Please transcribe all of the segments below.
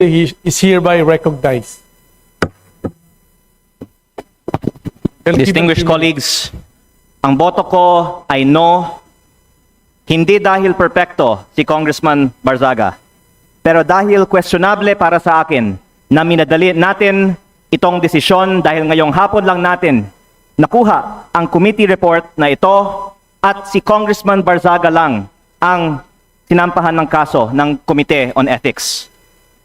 he is hereby recognized. Distinguished colleagues, ang boto ko ay no, hindi dahil perpekto si Congressman Barzaga, pero dahil questionable para sa akin na minadali natin itong desisyon dahil ngayong hapon lang natin nakuha ang committee report na ito at si Congressman Barzaga lang ang sinampahan ng kaso ng Committee on Ethics.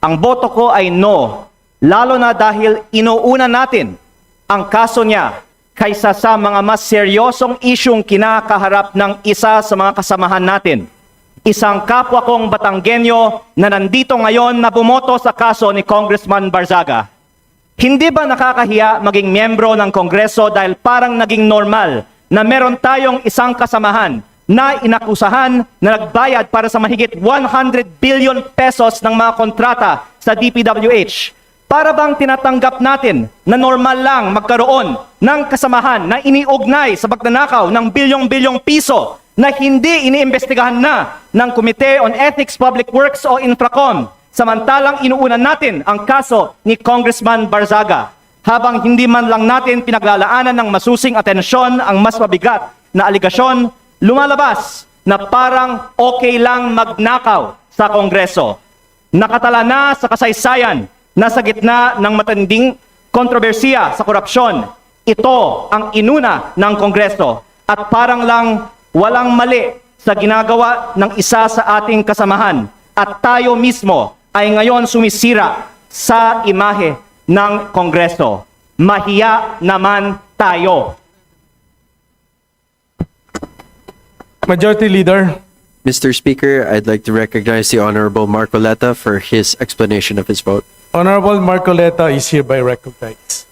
Ang boto ko ay no, lalo na dahil inuuna natin ang kaso niya kaysa sa mga mas seryosong isyong kinakaharap ng isa sa mga kasamahan natin. Isang kapwa kong Batanggenyo na nandito ngayon na bumoto sa kaso ni Congressman Barzaga. Hindi ba nakakahiya maging miyembro ng Kongreso dahil parang naging normal na meron tayong isang kasamahan na inakusahan na nagbayad para sa mahigit 100 billion pesos ng mga kontrata sa DPWH? Para bang tinatanggap natin na normal lang magkaroon ng kasamahan na iniugnay sa pagnanakaw ng bilyong-bilyong piso na hindi iniimbestigahan na ng Committee on Ethics, Public Works o Infracom samantalang inuunan natin ang kaso ni Congressman Barzaga habang hindi man lang natin pinaglalaanan ng masusing atensyon ang mas mabigat na aligasyon lumalabas na parang okay lang magnakaw sa Kongreso. Nakatala na sa kasaysayan na sa gitna ng matinding kontrobersiya sa korupsyon. Ito ang inuna ng Kongreso at parang lang walang mali sa ginagawa ng isa sa ating kasamahan at tayo mismo ay ngayon sumisira sa imahe ng Kongreso. Mahiya naman tayo. Majority Leader, Mr. Speaker, I'd like to recognize the Honorable Marcoleta for his explanation of his vote. Honorable Marcoleta is hereby recognized.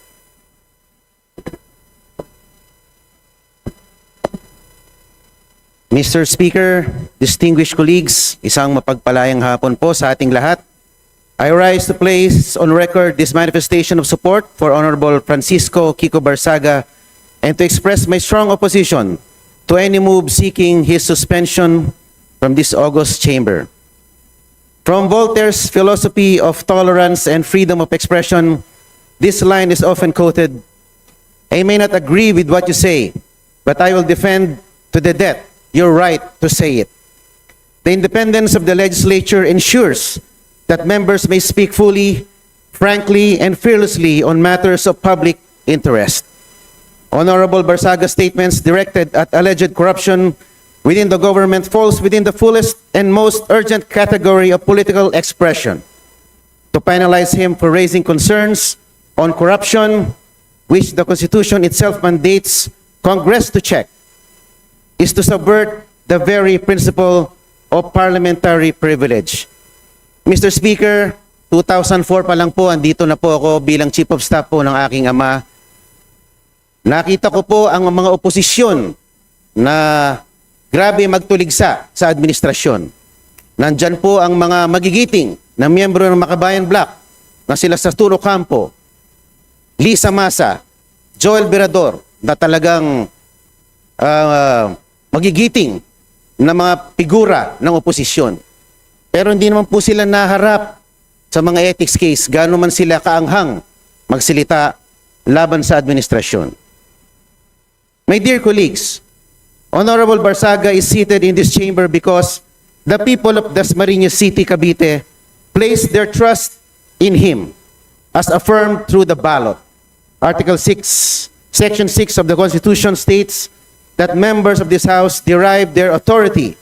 Mr. Speaker, distinguished colleagues, isang mapagpalayang hapon po sa ating lahat. I rise to place on record this manifestation of support for Honorable Francisco Kiko Barsaga and to express my strong opposition to any move seeking his suspension from this august chamber. From Voltaire's philosophy of tolerance and freedom of expression, this line is often quoted I may not agree with what you say, but I will defend to the death your right to say it. The independence of the legislature ensures that members may speak fully, frankly, and fearlessly on matters of public interest. Honorable Barsaga's statements directed at alleged corruption within the government falls within the fullest and most urgent category of political expression. To penalize him for raising concerns on corruption, which the Constitution itself mandates Congress to check, is to subvert the very principle of parliamentary privilege. Mr. Speaker, 2004 pa lang po, andito na po ako bilang Chief of Staff po ng aking ama. Nakita ko po ang mga oposisyon na grabe magtuligsa sa administrasyon. Nandyan po ang mga magigiting na miyembro ng Makabayan Black na sila sa Turo Campo, Lisa Masa, Joel Berador na talagang ah, magigiting na mga figura ng oposisyon. Pero hindi naman po sila naharap sa mga ethics case, gaano man sila kaanghang magsilita laban sa administrasyon. My dear colleagues, Honorable Barsaga is seated in this chamber because the people of Dasmariñas City, Cavite, placed their trust in him as affirmed through the ballot. Article 6, Section 6 of the Constitution states that members of this House derive their authority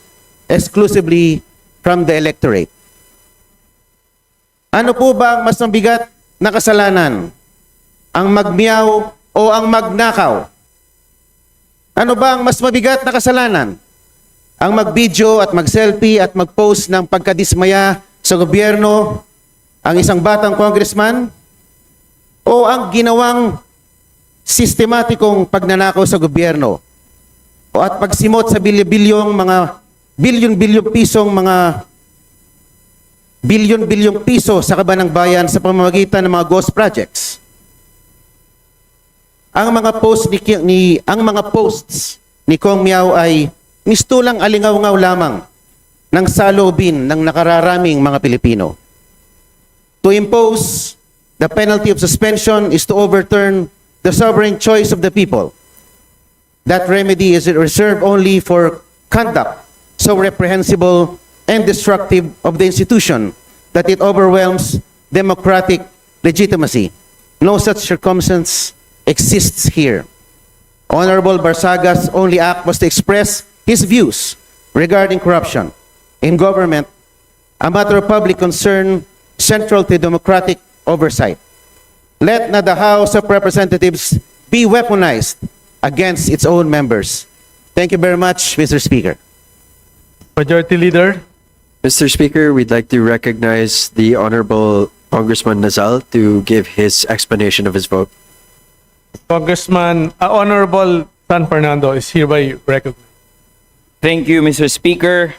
exclusively from the electorate. Ano po ba ang mas mabigat na kasalanan? Ang magmiyaw o ang magnakaw? Ano ba ang mas mabigat na kasalanan? Ang mag-video at mag-selfie at mag-post ng pagkadismaya sa gobyerno, ang isang batang congressman? O ang ginawang sistematikong pagnanakaw sa gobyerno? O at pagsimot sa bilyon-bilyong mga bilyon-bilyong pisong mga bilyon-bilyong piso sa kabanang bayan sa pamamagitan ng mga ghost projects? Ang mga post ni, ni ang mga posts ni Kong Miao ay mistulang alingaw-ngaw lamang ng salobin ng nakararaming mga Pilipino. To impose the penalty of suspension is to overturn the sovereign choice of the people. That remedy is reserved only for conduct so reprehensible and destructive of the institution that it overwhelms democratic legitimacy. No such circumstance exists here. Honorable Barsaga's only act was to express his views regarding corruption in government, a matter of public concern central to democratic oversight. Let not the House of Representatives be weaponized against its own members. Thank you very much, Mr. Speaker. Majority Leader, Mr. Speaker, we'd like to recognize the Honorable Congressman Nazal to give his explanation of his vote. Congressman, uh, Honorable San Fernando is hereby recognized. Thank you, Mr. Speaker.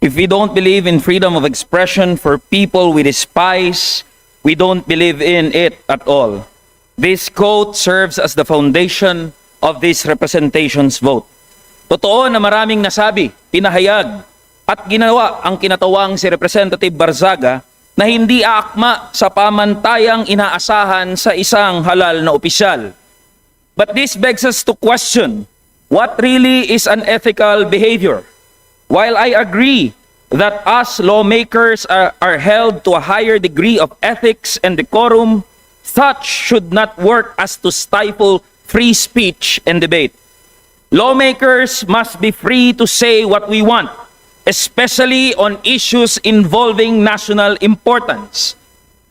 If we don't believe in freedom of expression for people we despise, we don't believe in it at all. This quote serves as the foundation of this representation's vote. Totoo na maraming nasabi, pinahayag, at ginawa ang kinatawang si Representative Barzaga na hindi aakma sa pamantayang inaasahan sa isang halal na opisyal. But this begs us to question what really is unethical behavior. While I agree that us lawmakers are, are held to a higher degree of ethics and decorum, such should not work as to stifle free speech and debate. Lawmakers must be free to say what we want, especially on issues involving national importance.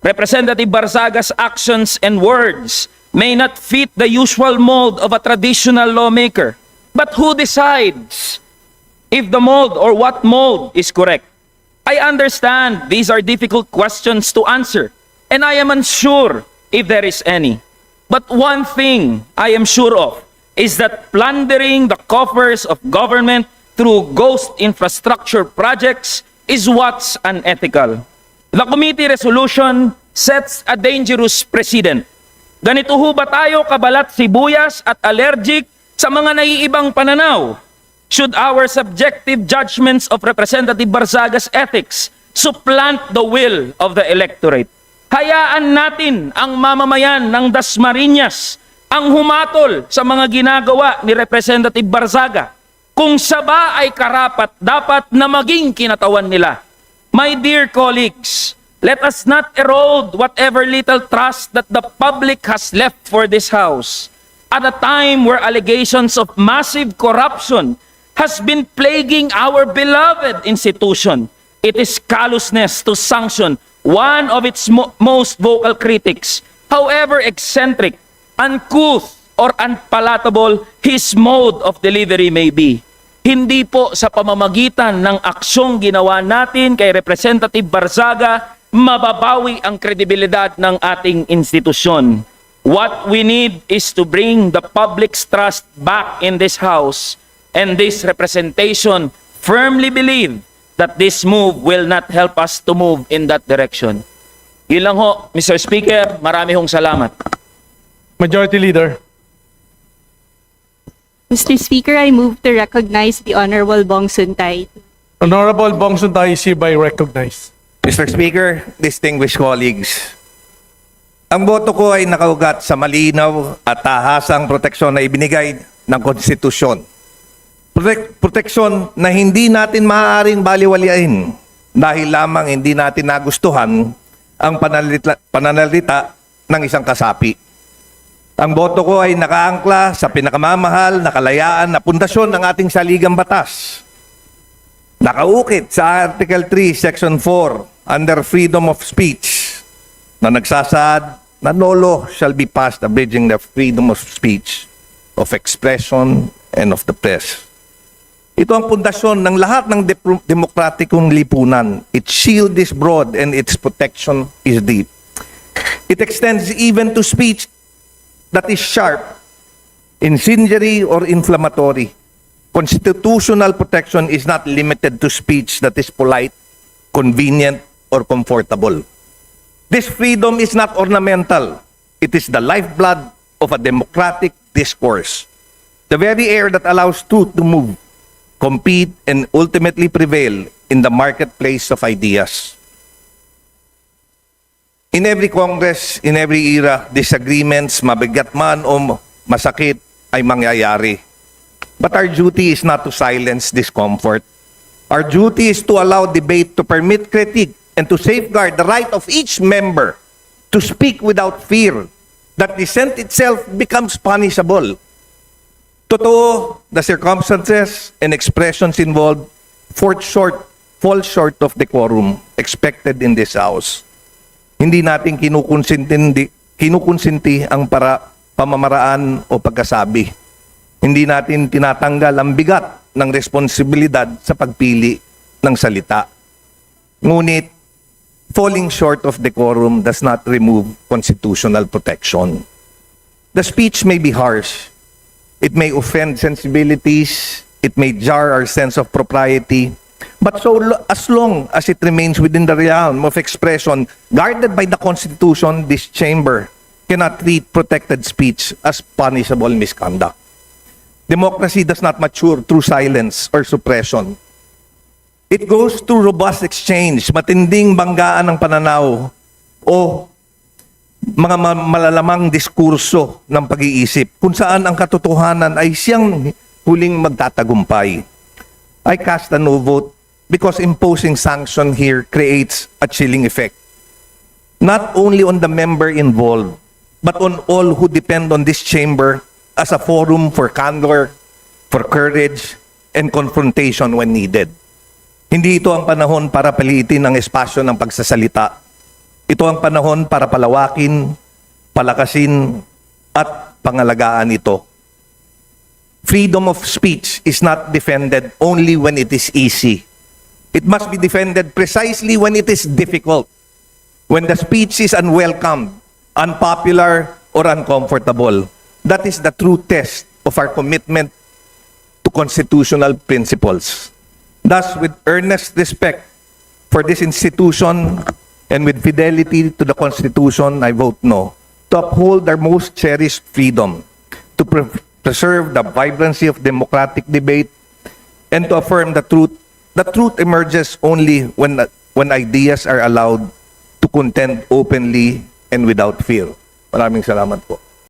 Representative Barzaga's actions and words may not fit the usual mold of a traditional lawmaker. But who decides if the mold or what mold is correct? I understand these are difficult questions to answer, and I am unsure if there is any. But one thing I am sure of is that plundering the coffers of government through ghost infrastructure projects is what's unethical. The committee resolution sets a dangerous precedent. Ganito ho ba tayo kabalat sibuyas at allergic sa mga naiibang pananaw? Should our subjective judgments of Representative Barzaga's ethics supplant the will of the electorate? Hayaan natin ang mamamayan ng Dasmariñas ang humatol sa mga ginagawa ni Representative Barzaga kung siya ba ay karapat dapat na maging kinatawan nila. My dear colleagues, let us not erode whatever little trust that the public has left for this House at a time where allegations of massive corruption has been plaguing our beloved institution. It is callousness to sanction one of its mo- most vocal critics, however eccentric, uncouth, or unpalatable his mode of delivery may be. Hindi po sa pamamagitan ng aksyong ginawa natin kay Representative Barzaga, mababawi ang kredibilidad ng ating institusyon. What we need is to bring the public's trust back in this House and this representation firmly believe that this move will not help us to move in that direction. Yun lang ho, Mr. Speaker, marami hong salamat. Majority Leader, Mr. Speaker, I move to recognize the Honorable Bong Suntay. Honorable Bong Suntay is hereby recognized. Mr. Speaker, distinguished colleagues, ang boto ko ay nakaugat sa malinaw at tahasang proteksyon na ibinigay ng konstitusyon. Protek- proteksyon na hindi natin maaaring baliwaliin dahil lamang hindi natin nagustuhan ang pananalita, pananalita ng isang kasapi. Ang boto ko ay nakaangkla sa pinakamamahal na kalayaan na pundasyon ng ating saligang batas. Nakaukit sa Article 3, Section 4, under freedom of speech, na nagsasaad na no law shall be passed abridging the freedom of speech, of expression, and of the press. Ito ang pundasyon ng lahat ng dep- demokratikong lipunan. Its shield is broad and its protection is deep. It extends even to speech that is sharp, incendiary, or inflammatory. Constitutional protection is not limited to speech that is polite, convenient, or comfortable. This freedom is not ornamental. It is the lifeblood of a democratic discourse. The very air that allows truth to move, compete, and ultimately prevail in the marketplace of ideas. In every Congress, in every era, disagreements, mabigat man o masakit, ay mangyayari. But our duty is not to silence discomfort. Our duty is to allow debate to permit critique and to safeguard the right of each member to speak without fear that dissent itself becomes punishable. Totoo, the circumstances and expressions involved fall short, fall short of the quorum expected in this House. Hindi natin kinukonsinti, kinukonsinti ang para pamamaraan o pagkasabi. Hindi natin tinatanggal ang bigat ng responsibilidad sa pagpili ng salita. Ngunit, falling short of decorum does not remove constitutional protection. The speech may be harsh. It may offend sensibilities. It may jar our sense of propriety. But so as long as it remains within the realm of expression guarded by the Constitution, this chamber cannot treat protected speech as punishable misconduct. Democracy does not mature through silence or suppression. It goes through robust exchange, matinding banggaan ng pananaw o mga ma- malalamang diskurso ng pag-iisip kung saan ang katotohanan ay siyang huling magtatagumpay. I cast a no vote because imposing sanction here creates a chilling effect. Not only on the member involved, but on all who depend on this chamber as a forum for candor, for courage, and confrontation when needed. Hindi ito ang panahon para paliitin ang espasyo ng pagsasalita. Ito ang panahon para palawakin, palakasin, at pangalagaan ito. Freedom of speech is not defended only when it is easy. It must be defended precisely when it is difficult. When the speech is unwelcome, unpopular, or uncomfortable. That is the true test of our commitment to constitutional principles. Thus, with earnest respect for this institution and with fidelity to the Constitution, I vote no. To uphold our most cherished freedom, to pre- preserve the vibrancy of democratic debate, and to affirm the truth. The truth emerges only when, when ideas are allowed to contend openly and without fear. Maraming salamat po.